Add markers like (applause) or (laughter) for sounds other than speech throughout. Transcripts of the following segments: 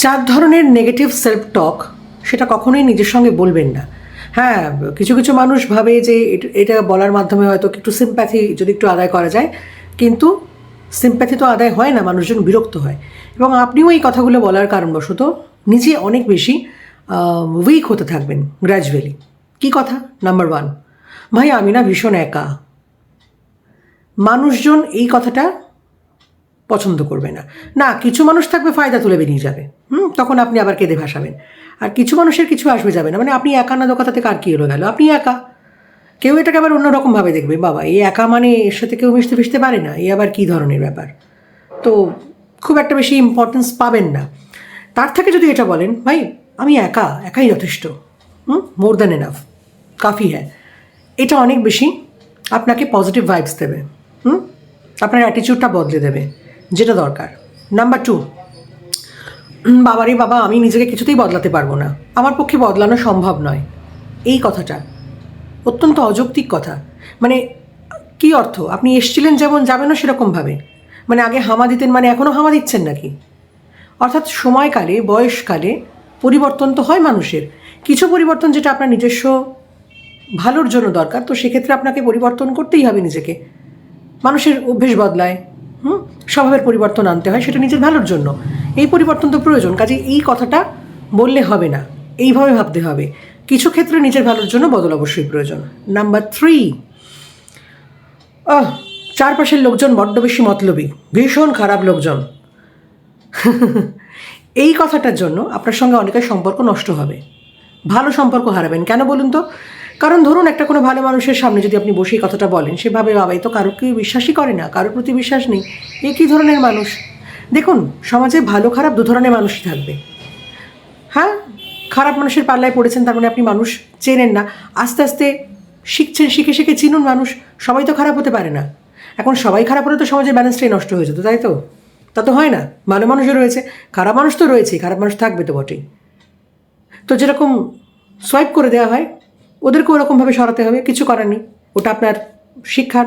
চার ধরনের negative self টক সেটা কখনোই নিজের সঙ্গে বলবেন না। হ্যাঁ কিছু কিছু মানুষ ভাবে যে এট- বলার মাধ্যমে হয়তো একটু সিম্প্যাথি যদি একটু আদায় করা যায়, কিন্তু সিম্প্যাথি তো আদায় হয় না, মানুষজন বিরক্ত হয়। এবং আপনিও এই কথাগুলো বলার কারণবশত নিজে অনেক বেশি উইক হতে থাকবেন গ্র্যাজুয়ালি কি কথা? নাম্বার ওয়ান ভাই, আমি না ভীষণ একা। মানুষজন এই কথাটা পছন্দ করবে না। না, কিছু মানুষ থাকবে ফায়দা তুলে বেরিয়ে যাবে। হুম, তখন আপনি আবার কেঁদে ভাসাবেন। আর কিছু মানুষের কিছু আসবে যাবে না। মানে আপনি একা না, দোকান থেকে আর কি এলো গেল? আপনি একা। কেউ এটাকে আবার অন্যরকমভাবে দেখবে। বাবা, এই একা মানে এর সাথে কেউ মিশতে ফিশতে পারে না? এই আবার কী ধরনের ব্যাপার? তো খুব একটা বেশি ইম্পর্টেন্স পাবেন না। তার থেকে যদি এটা বলেন, ভাই, আমি একা, একাই যথেষ্ট। হুম মোর দ্যান এনাফ কাফি হ্যাঁ। এটা অনেক বেশি আপনাকে পজিটিভ ভাইবস দেবে। হুম, আপনার অ্যাটিচিউডটা বদলে দেবে। যেটা দরকার। নাম্বার টু বাবারে বাবা, আমি নিজেকে কিছুতেই বদলাতে পারব না। আমার পক্ষে বদলানো সম্ভব নয়। এই কথাটা অত্যন্ত অযৌক্তিক কথা। মানে কি অর্থ? আপনি এসছিলেন যেমন যাবেনও সেরকমভাবে। মানে আগে হামা দিতেন মানে এখনও হামা দিচ্ছেন নাকি? অর্থাৎ সময়কালে, বয়সকালে পরিবর্তন তো হয় মানুষের। কিছু পরিবর্তন যেটা আপনার নিজস্ব ভালোর জন্য দরকার, তো সেক্ষেত্রে আপনাকে পরিবর্তন করতেই হবে নিজেকে। মানুষের অভ্যেস বদলায়। হুম? স্বভাবের পরিবর্তন আনতে হয়, সেটা নিজের ভালোর জন্য। এই পরিবর্তন তো প্রয়োজন, কাজে এই কথাটা বললে হবে না, এইভাবে ভাবতে হবে। কিছু ক্ষেত্রে নিজের ভালোর জন্য বদল অবশ্যই প্রয়োজন। নাম্বার থ্রি চারপাশের লোকজন বড্ড বেশি মতলবী, ভীষণ খারাপ লোকজন। (laughs) এই কথাটার জন্য আপনার সঙ্গে অনেকের সম্পর্ক নষ্ট হবে। ভালো সম্পর্ক হারাবেন। কেন বলুন তো? কারণ ধরুন একটা কোনো ভালো মানুষের সামনে যদি আপনি বসে এই কথাটা বলেন, সেভাবে বাবাই তো কারোকে বিশ্বাসই করে না, কারোর প্রতি বিশ্বাস নেই, এ কী ধরনের মানুষ? দেখুন, সমাজে ভালো খারাপ দু ধরনের মানুষই থাকবে। হ্যাঁ? খারাপ মানুষের পাল্লায় পড়েছেন, তার মানে আপনি মানুষ চেনেন না, আস্তে আস্তে শিখছেন, শিখে শিখে চিনুন মানুষ, সবাই তো খারাপ হতে পারে না। এখন সবাই খারাপ হলে তো সমাজের ব্যালেন্সটাই নষ্ট হয়ে যেত, তাই তো? তা তো হয় না, ভালো মানুষও রয়েছে, খারাপ মানুষ তো রয়েছে খারাপ মানুষ থাকবে তো বটেই। তো যেরকম সোয়াইপ করে দেওয়া হয় ওদেরকে ওরকমভাবে সরাতে হবে, কিছু করার নেই। ওটা আপনার শিক্ষা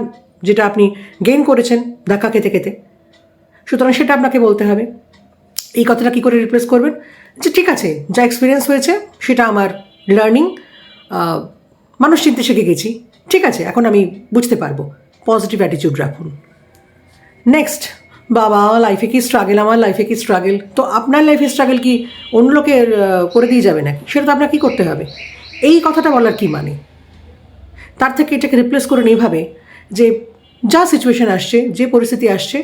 যেটা আপনি গেইন করেছেন ধাক্কা খেতে খেতে। সুতরাং সেটা আপনাকে বলতে হবে। এই কথাটা কী করে রিপ্লেস করবেন? যে ঠিক আছে, যা এক্সপিরিয়েন্স হয়েছে সেটা আমার লার্নিং মানুষ চিনতে শিখে গেছি। ঠিক আছে, এখন আমি বুঝতে পারব। পজিটিভ অ্যাটিটিউড রাখুন। নেক্সট বাবা লাইফে কি স্ট্রাগেল আমার লাইফে কি স্ট্রাগেল তো আপনার লাইফে স্ট্রাগেল কি অন্য লোকের করে দিয়ে যাবে নাকি? সেটা তো আপনার কী করতে হবে? এই কথাটা বলার কি মানে? তার থেকে এটাকে রিপ্লেস করে এইভাবে যে যা সিচুয়েশন আসছে, যে পরিস্থিতি আসছে,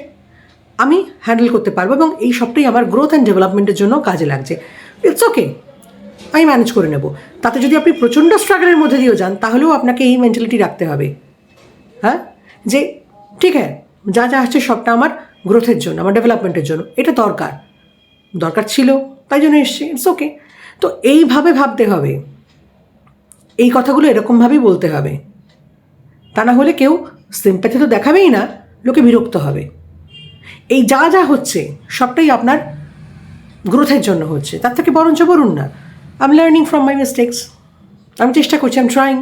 আমি হ্যান্ডেল করতে পারব এবং এই সবটাই আমার গ্রোথ অ্যান্ড ডেভেলপমেন্টের জন্য কাজে লাগছে। ইটস ওকে আমি ম্যানেজ করে নেব। তাতে যদি আপনি প্রচণ্ড স্ট্রাগলের মধ্যে দিয়েও যান, তাহলেও আপনাকে এই মেন্টালিটি রাখতে হবে। হ্যাঁ? যে ঠিক হ্যাঁ যা যা আসছে সবটা আমার গ্রোথের জন্য, আমার ডেভেলপমেন্টের জন্য। এটা দরকার। দরকার ছিল, তাই জন্য এসছে। ইটস ওকে তো এইভাবে ভাবতে হবে। এই কথাগুলো এরকমভাবেই বলতে হবে। তা না হলে কেউ সিম্প্যাথি তো দেখাবেই না, লোকে বিরক্ত হবে। এই যা যা হচ্ছে, সবটাই আপনার গ্রোথের জন্য হচ্ছে। তার থেকে বরঞ্চ বলুন না I am learning from my mistakes আমি চেষ্টা করছি আই এম ট্রাইং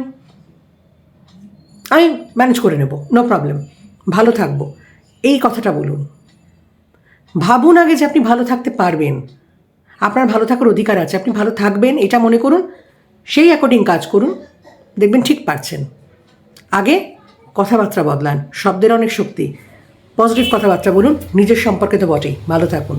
আমি ম্যানেজ করে নেব নো প্রবলেম ভালো থাকব। এই কথাটা বলুন। ভাবুন আগে যে আপনি ভালো থাকতে পারবেন। আপনার ভালো থাকার অধিকার আছে, আপনি ভালো থাকবেন, এটা মনে করুন। সেই অ্যাকর্ডিং কাজ করুন, দেখবেন ঠিক পারছেন। আগে কথাবার্তা বদলান, শব্দের অনেক শক্তি। পজিটিভ কথাবার্তা বলুন, নিজের সম্পর্কে তো বটেই। ভালো থাকুন।